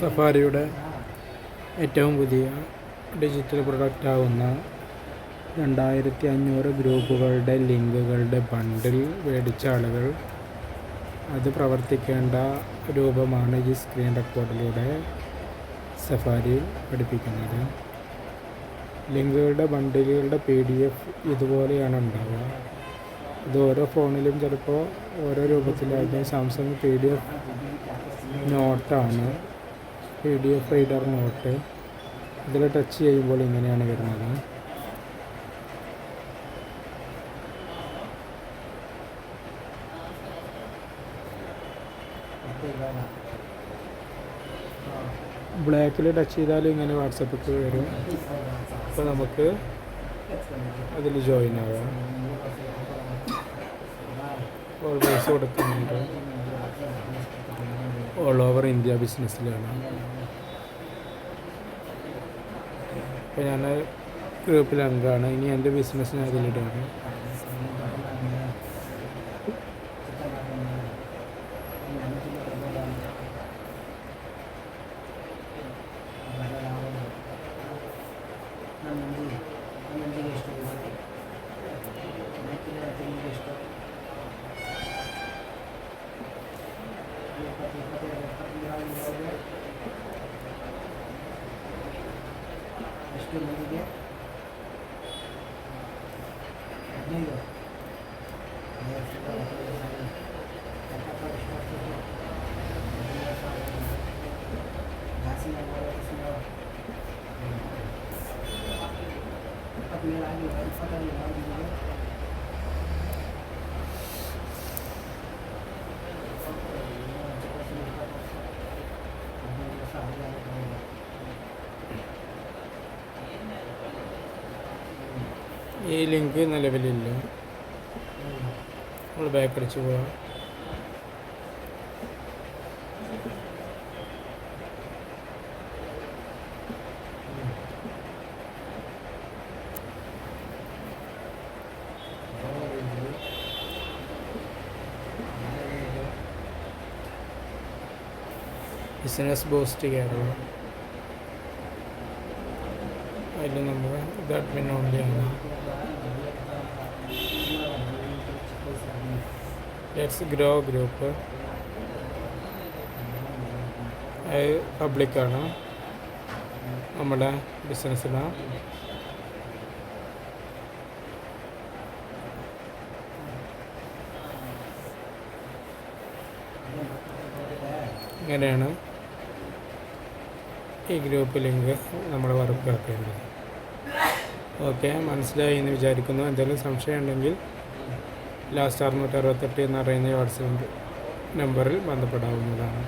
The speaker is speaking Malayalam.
സഫാരിയുടെ ഏറ്റവും പുതിയ ഡിജിറ്റൽ പ്രൊഡക്റ്റ് ആവുന്ന രണ്ടായിരത്തി അഞ്ഞൂറ് ഗ്രൂപ്പുകളുടെ ലിങ്കുകളുടെ ബണ്ടിൽ മേടിച്ച ആളുകൾ അത് പ്രവർത്തിക്കേണ്ട രൂപമാണ് ഈ സ്ക്രീൻ റെക്കോർഡിലൂടെ സഫാരി പഠിപ്പിക്കുന്നത്. ലിങ്കുകളുടെ ബണ്ടിലുകളുടെ പി ഡി എഫ് ഇതുപോലെയാണ് ഉണ്ടാവുക. ഇത് ഓരോ ഫോണിലും ചിലപ്പോൾ ഓരോ രൂപത്തിലായിരിക്കും. Samsung P D F നോട്ടാണ് P D F reader note ഇതിൽ ടച്ച് ചെയ്യുമ്പോൾ ഇങ്ങനെയാണ് വരുന്നത്. ബ്ലാക്കിൽ ടച്ച് ചെയ്താൽ ഇങ്ങനെ വാട്സപ്പിൽ വരും. അപ്പോൾ നമുക്ക് അതിൽ ജോയിൻ ആവാം. ഓൾവേസ് കൊടുക്കുന്നുണ്ട്. ഓൾ ഓവർ ഇന്ത്യ ബിസിനസ്സിലാണ് അപ്പോൾ ഞാൻ ഗ്രൂപ്പിൽ അംഗമാണ് ഇനി എന്റെ ബിസിനസ് ഞാൻ അതിലിടാണ്. ಎಷ್ಟು ಮಂದಿಗೆ ಹದಿನೈದು ಜಾಸ್ತಿ ಇಪ್ಪತ್ತೇಳು ಆಗಿಲ್ಲ ಇಪ್ಪತ್ತೈದು ಆಗಿದ್ದೀವಿ ഈ ലിങ്ക് നിലവിലില്ല. നമ്മൾ ബാക്ക് അടിച്ച് പോവാം. Business boost Kerala. അതിൽ നമ്മൾ ഇത് അഡ്മിൻ ഓൺലിയാണ് ലെറ്റ്സ് ഗ്രോ ഗ്രൂപ്പ് അത് പബ്ലിക്കാണ് നമ്മുടെ ബിസിനസ്സിന് ഇങ്ങനെയാണ്. ഈ ഗ്രൂപ്പ് ലിങ്ക് നമ്മൾ വർക്ക് ഓക്കെ മനസ്സിലായി എന്ന് വിചാരിക്കുന്നു. എന്തെങ്കിലും സംശയം ഉണ്ടെങ്കിൽ ലാസ്റ്റ് അറുന്നൂറ്റി അറുപത്തെട്ട് എന്ന് പറയുന്ന വാട്സപ്പ് നമ്പറിൽ ബന്ധപ്പെടാവുന്നതാണ്.